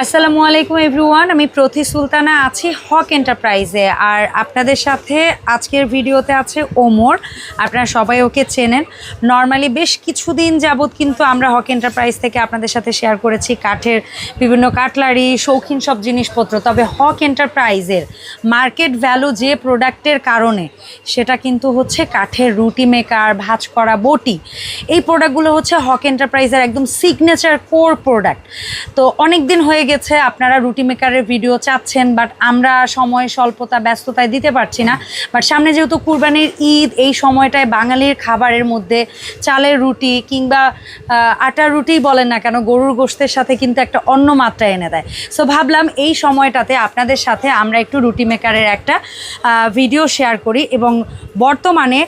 আসসালামু আলাইকুম, এভরিওয়ান। আমি প্রতি সুলতানা আছি হক এন্টারপ্রাইজে। আর আপনাদের সাথে আজকের ভিডিওতে আছে ওমর। আপনারা সবাই ওকে চেনেন। নর্মালি বেশ কিছুদিন যাবৎ কিন্তু আমরা হক এন্টারপ্রাইজ থেকে আপনাদের সাথে শেয়ার করেছি। কাঠের বিভিন্ন কাটলারি, শৌখিন সব জিনিসপত্র। তবে হক এন্টারপ্রাইজের মার্কেট ভ্যালু যে প্রোডাক্টের কারণে, সেটা কিন্তু হচ্ছে কাঠের রুটি মেকার, ভাজ করা বটি। এই প্রোডাক্টগুলো হচ্ছে হক এন্টারপ্রাইজের একদম সিগনেচার কোর প্রোডাক্ট তো অনেক দিন হয়ে গেছে। আপনারা রুটি মেকারের ভিডিও চাচ্ছেন বাট আমরা সময় স্বল্পতা, ব্যস্ততায় দিতে পারছি না। বাট সামনে যেহেতু কুরবানির ঈদ, এই সময়টায় বাঙালির খাবারের মধ্যে চালের রুটি কিংবা আটার রুটি বলেন না কেন, গরুর গোশতের সাথে কিন্তু একটা অন্য মাত্রা এনে দেয়। সো ভাবলাম এই সময়টাতে আপনাদের সাথে আমরা একটু রুটি মেকারের একটা ভিডিও শেয়ার করি এবং বর্তমানে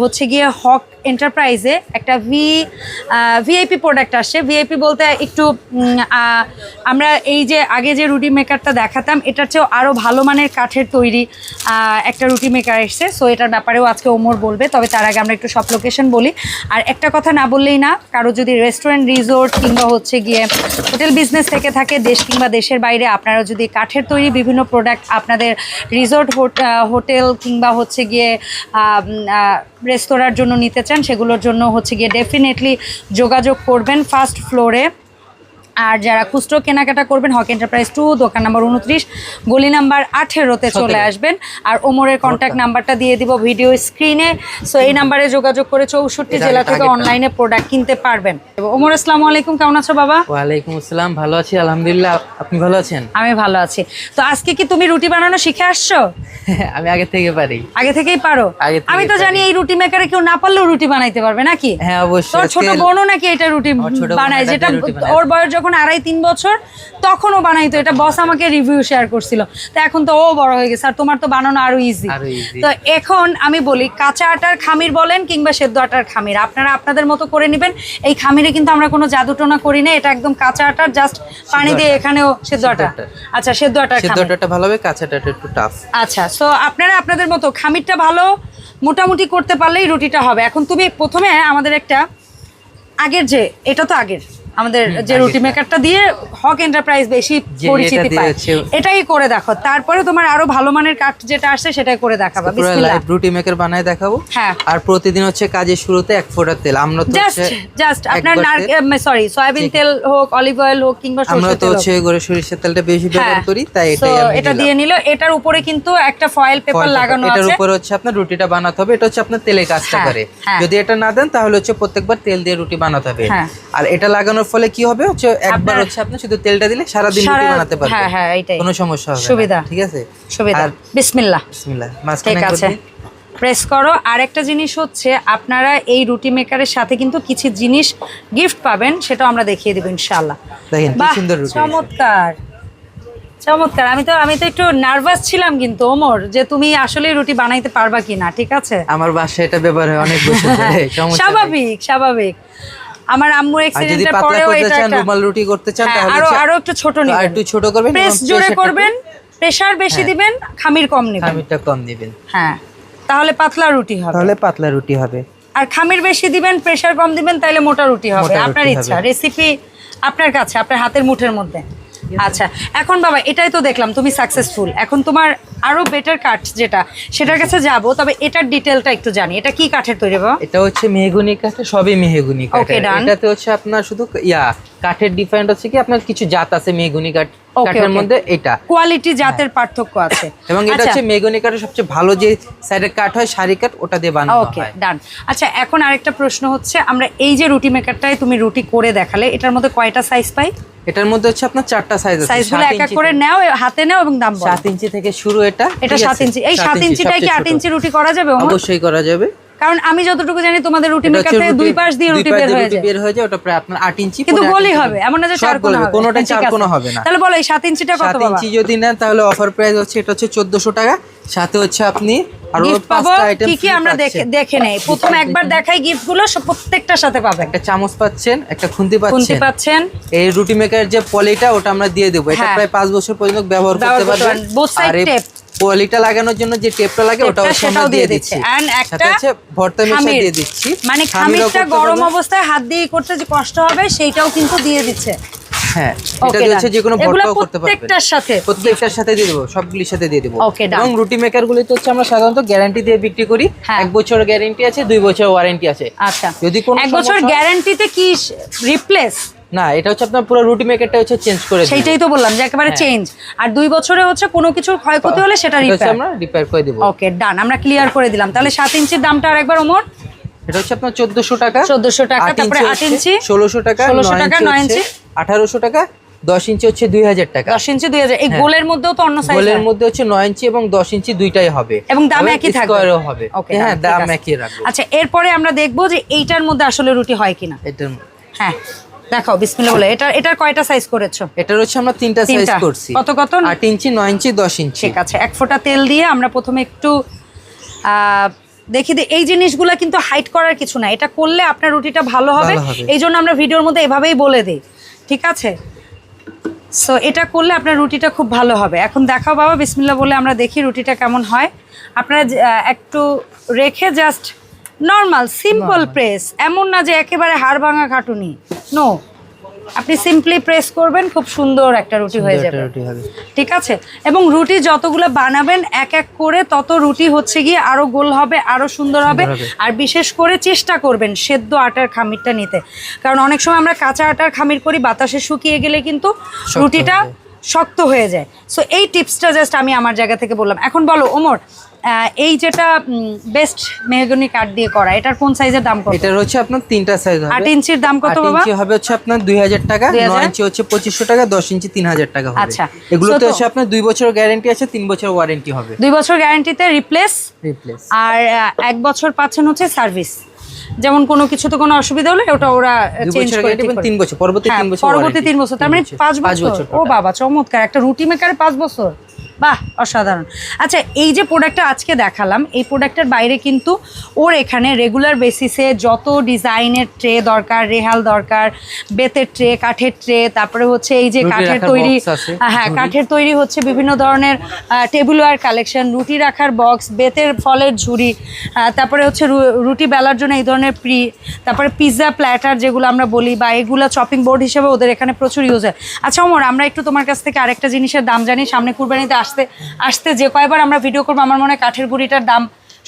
হচ্ছে গিয়ে হক এন্টারপ্রাইজে একটা ভি ভিআইপি প্রোডাক্ট আসছে। ভিআইপি বলতে একটু আমরা এই যে আগে যে রুটি মেকারটা দেখাতাম, এটার চেয়েও আরও ভালো মানের কাঠের তৈরি একটা রুটি মেকার এসছে। সো এটার ব্যাপারেও আজকে ওমর বলবে, তবে তার আগে আমরা একটু সব লোকেশন বলি। আর একটা কথা না বললেই না, কারও যদি রেস্টুরেন্ট রিসোর্ট কিংবা হচ্ছে গিয়ে হোটেল বিজনেস থেকে থাকে, দেশ কিংবা দেশের বাইরে, আপনারা যদি কাঠের তৈরি বিভিন্ন প্রোডাক্ট আপনাদের রিসোর্ট হোটেল কিংবা হচ্ছে গিয়ে রেস্তোরাঁর জন্য নিতে চান, সেগুলোর জন্য হচ্ছে গিয়ে ডেফিনেটলি যোগাযোগ করবেন ফার্স্ট ফ্লোরে আর যারা খুচরো কেনাকাটা করবেন হক এন্টারপ্রাইজ টু দোকান নাম্বার উনত্রিশ গলি নাম্বার আঠেরোতে চলে আসবেন। আর ওমরের কন্ট্যাক্ট নাম্বারটা দিয়ে দিব ভিডিও স্ক্রিনে সো এই নাম্বারে যোগাযোগ করে চৌষট্টি জেলা থেকে অনলাইনে প্রোডাক্ট কিনতে পারবেন। ওমর আসসালামু আলাইকুম কেমন আছো বাবা? ওয়ালাইকুম আসসালাম ভালো আছি আলহামদুলিল্লাহ। আপনি ভালো আছেন? আমি ভালো আছি। তো আজকে কি তুমি রুটি বানানো শিখে আসছো? আমি আগে থেকে পারি। আগে থেকেই পারো? আমি তো জানি এই রুটি মেকারে কেউ না পারলেও রুটি বানাইতে পারবে নাকি? হ্যাঁ অবশ্যই। ছোট বোনও নাকি এটা রুটি বানায় যেটা। ওর বয়স যখন আড়াই তিন বছর তখনও বানাইতো। এটা বস আমাকে রিভিউ শেয়ার করছিল। তো এখন তো ও বড় হয়ে গেছে আর তোমার তো বানানো আরও ইজি তো এখন আমি বলি কাঁচা আটার খামির বলেন কিংবা সেদ্ধ আটার খামির আপনারা আপনাদের মতো করে নেবেন। এই খামিরে কিন্তু আমরা কোনো জাদুটোনা করি না এটা একদম কাঁচা আটার জাস্ট পানি দিয়ে এখানেও সেদ্ধ আটা। আচ্ছা সেদ্ধ আটার খামির। সেদ্ধটা ভালো হবে কাঁচাটা একটু টাফ আচ্ছা সো আপনারা আপনাদের মতো খামিরটা ভালো মোটামুটি করতে পারলেই রুটিটা হবে। এখন তুমি প্রথমে আমাদের একটা আগের যে এটা তো আগের। আমাদের যে রুটি মেকারটা দিয়ে হক এন্টারপ্রাইজ বেশি পরিচিতি পায়। এটাই করে দেখো। তারপরে তোমার আরও ভালো মানের কাঠ যেটা আসছে সেটাই করে দেখাবা। রুটি মেকার বানায় দেখাবো। হ্যাঁ। আর প্রতিদিন হচ্ছে কাজের শুরুতে এক ফোঁটা তেল। আমরা তো জাস্ট জাস্ট আপনার সরি সয়াবিন তেল হোক অলিভ অয়েল হোক কিংবা আমরা তো হচ্ছে গড়ে সরিষার তেলটা বেশি ব্যবহার হ্যাঁ। করি তাই এটাই এটা দিয়ে নিল এটার উপরে কিন্তু একটা ফয়েল পেপার লাগানো পেপার। এটার উপরে হচ্ছে আপনার রুটিটা বানাতে হবে। এটা হচ্ছে আপনার তেলে কাজটা হ্যাঁ, করে। হ্যাঁ। যদি এটা না দেন তাহলে হচ্ছে প্রত্যেকবার তেল দিয়ে রুটি বানাতে হবে। আর এটা লাগানোর ফলে কি হবে? হচ্ছে একবার হচ্ছে আপনি শুধু তেলটা দিলে সারা দিন রুটি বানাতে পারবেন। হ্যাঁ, হ্যাঁ, এইটাই। কোনো সমস্যা হবে সুবিধা। ঠিক আছে? সুবিধা। বিসমিল্লাহ। বিসমিল্লাহ ঠিক আছে। প্রেস করো। আর একটা জিনিস হচ্ছে আপনারা এই রুটি মেকারের সাথে কিন্তু কিছু জিনিস গিফট পাবেন সেটা আমরা দেখিয়ে দেবো ইনশাল্লাহ দেখেন কি সুন্দর রুটি চমৎকার। চমৎকার। আমি তো আমি তো একটু নার্ভাস ছিলাম কিন্তু ওমর যে তুমি আসলে রুটি বানাইতে পারবা কিনা ঠিক আছে? আমার বাসায় এটা ব্যবহার হয় অনেক স্বাভাবিক স্বাভাবিক। আমার আম্মুর এক্সিডেন্টের পরেও এটা রুমাল রুটি করতে চান হ্যাঁ, তাহলে আরও আরও একটু ছোট আর একটু ছোট করবেন প্রেস জোরে করবেন প্রেসার বেশি হ্যাঁ। দিবেন খামির কম নেবেন। খামিরটা কম দিবেন। হ্যাঁ তাহলে পাতলা রুটি হবে। তাহলে পাতলা রুটি হবে। আর খামির বেশি দিবেন প্রেসার কম দিবেন তাহলে মোটা রুটি হবে। আপনার ইচ্ছা রেসিপি আপনার কাছে আপনার হাতের মুঠের মধ্যে। আচ্ছা এখন বাবা এটাই তো দেখলাম তুমি সাকসেসফুল এখন তোমার আরও বেটার কাঠ যেটা সেটার কাছে যাব তবে এটার ডিটেলটা একটু জানি। এটা কি কাঠের তৈরি বাবা? এটা হচ্ছে মেহগুনি কাঠ সবই মেহগুনি কাঠ। এটাতে হচ্ছে আপনার শুধু ইয়া কাঠের ডিফারেন্ট হচ্ছে কি আপনার কিছু জাত আছে মেহগুনি কাঠ। কাঠের. মধ্যে এটা। কোয়ালিটি জাতের পার্থক্য আছে। হ্যাঁ। এবং এটা আচ্ছা, হচ্ছে মেহগুনি কাঠের সবচেয়ে ভালো যে সাইডের কাঠ হয় সারি কাঠ ওটা দিয়ে বানানো ওকে হয়। ডান আচ্ছা এখন আরেকটা প্রশ্ন হচ্ছে আমরা এই যে রুটি মেকারটায় তুমি রুটি করে দেখালে এটার মধ্যে কয়টা সাইজ পাই? এটার মধ্যে হচ্ছে আপনার চারটা সাইজ আছে সাইজগুলো এক এক করে নাও হাতে নাও এবং দাম বলো। সাত ইঞ্চি থেকে শুরু এটা এটা ঠিক সাত ইঞ্চি। এই সাত সাত ইঞ্চিটাই কি সবচেয়ে আট ইঞ্চি রুটি করা যাবে? অবশ্যই করা যাবে। কারণ আমি যতটুকু জানি তোমাদের রুটি এটা মেকার হচ্ছে থেকে রুটি- দুই পাশ দিয়ে রুটি বের হয়ে যায়। বের হয়ে যায় ওটা প্রায় আপনার আট ইঞ্চি কিন্তু ইঞ্চি হবে এমন না যে চার কোনা গোল হবে, কোনোটাই চার। কোনা হবে না। তাহলে বলো এই সাত ইঞ্চিটা কত বাবা? ইঞ্চি যদি নেন তাহলে অফার প্রাইস হচ্ছে এটা হচ্ছে চোদ্দশো টাকা। সাথে হচ্ছে আপনি আরও পাঁচটা আইটেম কি কি আমরা দেখে দেখে নেই। প্রথম একবার দেখাই গিফটগুলো সব প্রত্যেকটার সাথে পাবেন। একটা চামচ পাচ্ছেন একটা খুন্তি পাচ্ছেন। খুন্তি পাচ্ছেন। এই রুটি মেকার যে পলিটা ওটা আমরা দিয়ে দেবো। এটা হ্যাঁ। প্রায় পাঁচ বছর পর্যন্ত ব্যবহার করতে পারবেন। আর এই লাগানোর জন্য যে টেপটা লাগে ওটাও সেটাও দিয়ে দিচ্ছি। একটা ভর্তা মিশা খামির। দিয়ে দিচ্ছি। মানে খামিরটা গরম অবস্থায় হাত দিয়ে করতে যে কষ্ট হবে সেইটাও কিন্তু দিয়ে দিচ্ছে। হ্যাঁ এটা হচ্ছে যে কোনো ভর্তাও করতে পারবেন প্রত্যেকটার সাথে। প্রত্যেকটার সাথে দিয়ে দেবো সবগুলির সাথে দিয়ে দেবো। এবং রুটি মেকার গুলিতে হচ্ছে আমরা সাধারণত গ্যারান্টি দিয়ে বিক্রি করি। হ্যাঁ। এক বছর গ্যারান্টি আছে দুই বছর ওয়ারেন্টি আছে। আচ্ছা। যদি কোনো এক বছর গ্যারান্টিতে কি রিপ্লেস? না এটা হচ্ছে আপনার পুরো রুটি মেকারটা হচ্ছে চেঞ্জ করে দেবো। সেইটাই তো বললাম যে একেবারে হ্যাঁ। চেঞ্জ আর দুই বছরে হচ্ছে কোনো কিছু ক্ষয়ক্ষতি হলে সেটা রিপেয়ার আমরা রিপেয়ার করে দেবো। ওকে ডান আমরা ক্লিয়ার করে দিলাম। তাহলে সাত ইঞ্চির দামটা আরেকবার ওমর। এটা হচ্ছে আপনার চোদ্দশো টাকা। 1400 টাকা, তারপরে আট ইঞ্চি, ষোলোশো টাকা 1600 টাকা, টাকা নয় নয় ইঞ্চি, ইঞ্চি আঠারোশো টাকা দশ ইঞ্চি হচ্ছে দুই হাজার টাকা। দশ ইঞ্চি দুই হাজার। এই হ্যাঁ। গোলের মধ্যেও তো অন্য সাইজ গোলের মধ্যে হচ্ছে নয় ইঞ্চি এবং দশ ইঞ্চি দুইটাই হবে। এবং দাম একই থাকবে। হবে। ওকে হ্যাঁ দাম একই রাখব। আচ্ছা এরপরে আমরা দেখব যে এইটার মধ্যে আসলে রুটি হয় কিনা। এটার হ্যাঁ। দেখাও বিসমিল্লাহ বলে। এটা এটার কয়টা সাইজ করেছ? এটার হচ্ছে আমরা তিনটা সাইজ করছি। কত কত? আট ইঞ্চি নয় ইঞ্চি দশ ইঞ্চি। ঠিক আছে এক ফোঁটা তেল দিয়ে আমরা প্রথমে একটু দেখি এই জিনিসগুলো কিন্তু হাইট করার কিছু না। এটা করলে আপনার রুটিটা ভালো হবে। এই জন্য আমরা ভিডিওর মধ্যে এভাবেই বলে দিই। ঠিক আছে? সো এটা করলে আপনার রুটিটা খুব ভালো হবে। এখন দেখাও বাবা বিসমিল্লা বলে আমরা দেখি রুটিটা কেমন হয়। আপনারা একটু রেখে জাস্ট নর্মাল সিম্পল প্রেস এমন না যে একেবারে হাড় ভাঙা খাটুনি। নো আপনি সিম্পলি প্রেস করবেন খুব সুন্দর একটা রুটি হয়ে যাবে। রুটি ঠিক আছে? এবং রুটি যতগুলো বানাবেন এক এক করে তত রুটি হচ্ছে গিয়ে আরও গোল হবে আরও সুন্দর হবে। আর বিশেষ করে চেষ্টা করবেন সেদ্ধ আটার খামিরটা নিতে। কারণ অনেক সময় আমরা কাঁচা আটার খামির করি বাতাসে শুকিয়ে গেলে কিন্তু রুটিটা। শক্ত হয়ে যায়। সো এই টিপসটা জাস্ট আমি আমার জায়গা থেকে বললাম। এখন বলো ওমর এই যেটা বেস্ট মেহগনি কাঠ দিয়ে করা এটার কোন সাইজের দাম কত? এটার হচ্ছে আপনার তিনটা সাইজ হবে। আট ইঞ্চির দাম কত বাবা? ইঞ্চি হবে হচ্ছে আপনার দুই হাজার টাকা 2000 নয় ইঞ্চি হচ্ছে পঁচিশশো টাকা দশ ইঞ্চি তিন হাজার টাকা হবে। আচ্ছা। এগুলোতে তো- হচ্ছে আপনার দুই বছর গ্যারেন্টি আছে তিন বছর ওয়ারেন্টি হবে। দুই বছর গ্যারান্টিতে রিপ্লেস রিপ্লেস আর আহ, এক বছর পাচ্ছেন হচ্ছে সার্ভিস যেমন কোনো কিছুতে কোনো অসুবিধা হলে ওটা ওরা চেঞ্জ করে তিন বছর পরবর্তী হ্যাঁ, তিন বছর পরবর্তী। তিন বছর তার মানে পাঁচ বছর। ও বাবা চমৎকার। একটা রুটি মেকারে পাঁচ বছর। বাহ অসাধারণ। আচ্ছা এই যে প্রোডাক্টটা আজকে দেখালাম এই প্রোডাক্টের বাইরে কিন্তু ওর এখানে রেগুলার বেসিসে যত ডিজাইনের ট্রে দরকার রেহাল দরকার বেতের ট্রে কাঠের ট্রে তারপরে হচ্ছে এই যে কাঠের তৈরি হ্যাঁ কাঠের তৈরি হচ্ছে বিভিন্ন ধরনের টেবিলওয়্যার কালেকশন রুটি রাখার বক্স বেতের ফলের ঝুড়ি তারপরে হচ্ছে রু- রুটি বেলার জন্য এই ধরনের প্রি তারপরে পিৎজা প্ল্যাটার যেগুলো আমরা বলি বা এগুলো চপিং বোর্ড হিসেবে ওদের এখানে প্রচুর ইউজ হয়। আচ্ছা ওমর আমরা একটু তোমার কাছ থেকে আরেকটা জিনিসের দাম জানি সামনে কুরবানিতে আসতে আসতে যে কয়বার আমরা ভিডিও করব আমার মনে হয় কাঠের গুঁড়িটার দাম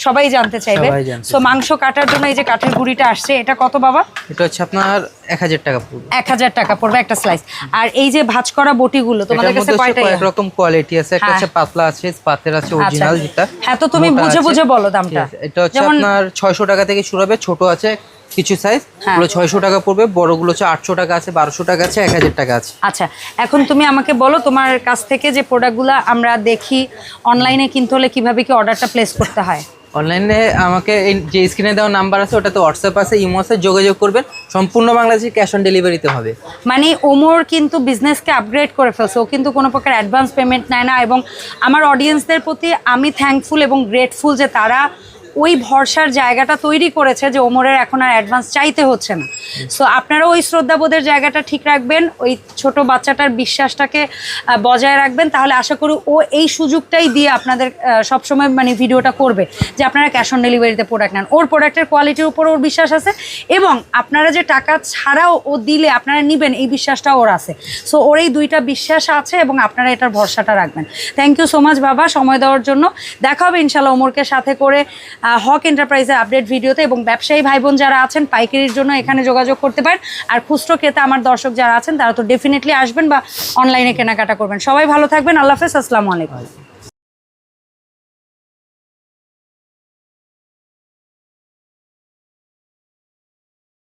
সবাই জানতে চাইবে। সো মাংস কাটার জন্য এই যে কাঠের গুঁড়িটা আসছে এটা কত বাবা? এটা হচ্ছে আপনার এক হাজার টাকা পড়বে। এক হাজার টাকা পড়বে একটা স্লাইস আর এই যে ভাজ করা বটিগুলো তোমাদের কাছে কয়টা কয়েক রকম কোয়ালিটি আছে। একটা হ্যাঁ। হচ্ছে পাতলা আছে পাতের আছে আচ্ছা। অরিজিনাল যেটা। হ্যাঁ তো তুমি বুঝে বুঝে বলো দামটা। এটা হচ্ছে আপনার ছয়শো টাকা থেকে শুরু হবে ছোট আছে কিছু সাইজ হ্যাঁ। ওগুলো ছয়শো টাকা পড়বে বড়গুলো হচ্ছে আটশো টাকা আছে বারোশো টাকা আছে এক হাজার টাকা আছে। আচ্ছা এখন তুমি আমাকে বলো তোমার কাছ থেকে যে প্রোডাক্টগুলো আমরা দেখি অনলাইনে কিনতে হলে কীভাবে কি অর্ডারটা প্লেস করতে হয়? অনলাইনে আমাকে এই যে স্ক্রিনে দেওয়া নাম্বার আছে ওটাতে হোয়াটসঅ্যাপ আছে ইমো আছে যোগাযোগ করবেন। সম্পূর্ণ বাংলাদেশে ক্যাশ অন ডেলিভারিতে হবে। মানে ওমর কিন্তু বিজনেসকে আপগ্রেড করে ফেলছে ও কিন্তু কোনো প্রকার অ্যাডভান্স পেমেন্ট নেয় না এবং আমার অডিয়েন্সদের প্রতি আমি থ্যাঙ্কফুল এবং গ্রেটফুল যে তারা ওই ভরসার জায়গাটা তৈরি করেছে যে ওমরের এখন আর অ্যাডভান্স চাইতে হচ্ছে না। সো আপনারা ওই শ্রদ্ধাবোধের জায়গাটা ঠিক রাখবেন, ওই ছোট বাচ্চাটার বিশ্বাসটাকে বজায় রাখবেন। তাহলে আশা করি ও এই সুযোগটাই দিয়ে আপনাদের সবসময় মানে ভিডিওটা করবে যে আপনারা ক্যাশ অন ডেলিভারিতে প্রোডাক্ট নেন। ওর প্রোডাক্টের কোয়ালিটির উপর ওর বিশ্বাস আছে এবং আপনারা যে টাকা ছাড়াও ও দিলে আপনারা নেবেন, এই বিশ্বাসটা ওর আছে। সো ওর এই দুইটা বিশ্বাস আছে এবং আপনারা এটার ভরসাটা রাখবেন। থ্যাংক ইউ সো মাচ বাবা, সময় দেওয়ার জন্য। দেখা হবে ইনশাল্লাহ ওমরকে সাথে করে হক এন্টারপ্রাইজের আপডেট ভিডিওতে এবং ব্যবসায়ী ভাই বোন যারা আছেন, পাইকারির জন্য এখানে যোগাযোগ করতে পারেন। আর খুচরো ক্রেতা আমার দর্শক যারা আছেন, তারা তো ডেফিনেটলি আসবেন বা অনলাইনে কেনাকাটা করবেন। সবাই ভালো থাকবেন। আল্লাহ হাফেজ। আসসালামু আলাইকুম।